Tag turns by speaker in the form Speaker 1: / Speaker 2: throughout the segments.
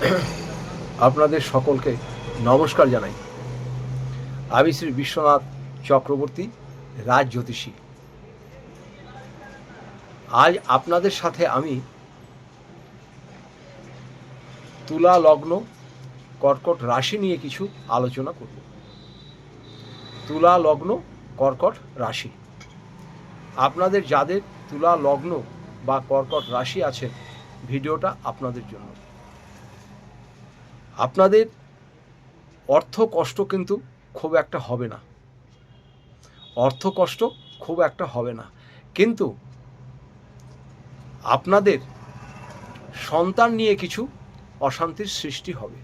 Speaker 1: আপনাদের সকলকে নমস্কার জানাই। আমি শ্রী বিশ্বনাথ চক্রবর্তী রাজ জ্যোতিষী আজ আপনাদের সাথে আমি তুলা লগ্ন, কর্কট রাশি নিয়ে কিছু আলোচনা করব। তুলা লগ্ন, কর্কট রাশি। আপনাদের যাদের তুলা লগ্ন বা কর্কট রাশি আছে, ভিডিওটা আপনাদের জন্য। আপনাদের অর্থ কষ্ট কিন্তু খুব একটা হবে না। অর্থ কষ্ট খুব একটা হবে না। কিন্তু আপনাদের সন্তান নিয়ে কিছু অশান্তির সৃষ্টি হবে।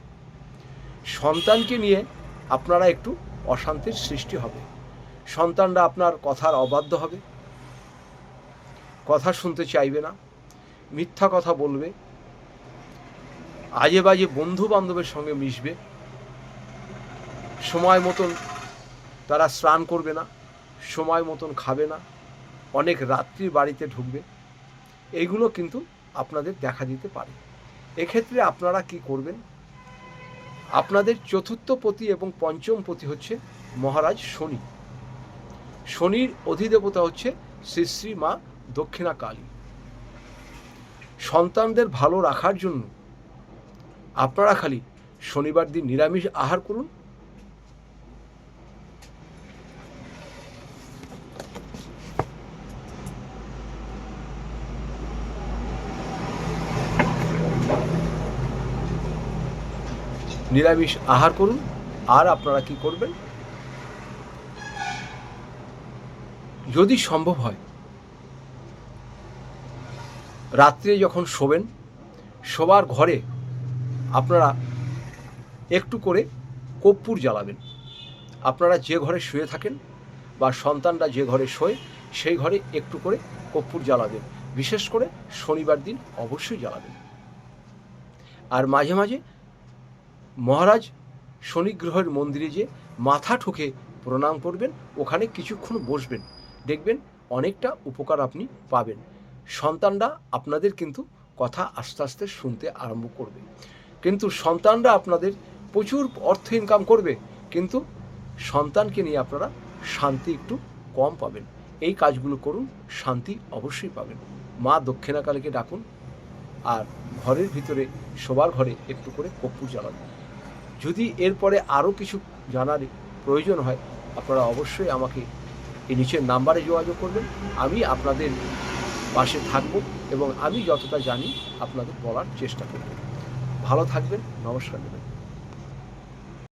Speaker 1: সন্তানকে নিয়ে আপনারা একটু অশান্তির সৃষ্টি হবে। সন্তানরা আপনার কথার অবাধ্য হবে। কথা শুনতে চাইবে না। মিথ্যা কথা বলবে। আজে বাজে বন্ধু বান্ধবের সঙ্গে মিশবে। সময় মতন তারা স্নান করবে না, সময় মতন খাবে না, অনেক রাত্রি বাড়িতে ঢুকবে। এইগুলো কিন্তু আপনাদের দেখা দিতে পারে। এক্ষেত্রে আপনারা কি করবেন? আপনাদের চতুর্থ পতি এবং পঞ্চম পতি হচ্ছে মহারাজ শনি। শনির অধিদেবতা হচ্ছে শ্রী শ্রী মা দক্ষিণা কালী সন্তানদের ভালো রাখার জন্য আপনারা খালি শনিবার দিন নিরামিষ আহার করুন। নিরামিষ আহার করুন। আর আপনারা কি করবেন? যদি সম্ভব হয়, রাত্রে যখন শোবেন, শোবার ঘরে আপনারা একটু করে কর্পূর জ্বালাবেন। আপনারা যে ঘরে শুয়ে থাকেন বা সন্তানরা যে ঘরে শোয়, সেই ঘরে একটু করে কর্পূর জ্বালাবেন। বিশেষ করে শনিবার দিন অবশ্যই জ্বালাবেন। আর মাঝে মাঝে মহারাজ শনিগ্রহের মন্দিরে যে মাথা ঠুকে প্রণাম করবেন, ওখানে কিছুক্ষণ বসবেন। দেখবেন অনেকটা উপকার আপনি পাবেন। সন্তানরা আপনাদের কিন্তু কথা আস্তে আস্তে শুনতে আরম্ভ করবে। কিন্তু সন্তানরা আপনাদের প্রচুর অর্থ ইনকাম করবে, কিন্তু সন্তানকে নিয়ে আপনারা শান্তি একটু কম পাবেন। এই কাজগুলো করুন, শান্তি অবশ্যই পাবেন। মা দক্ষিণাকালীকে ডাকুন আর ঘরের ভিতরে, শোবার ঘরে একটু করে কর্পূর জ্বালান। যদি এরপরে আরও কিছু জানার প্রয়োজন হয়, আপনারা অবশ্যই আমাকে এই নিচের নাম্বারে যোগাযোগ করবেন। আমি আপনাদের পাশে থাকব এবং আমি যতটা জানি আপনাদের বলার চেষ্টা করব। ভালো থাকবেন নমস্কার। নেবেন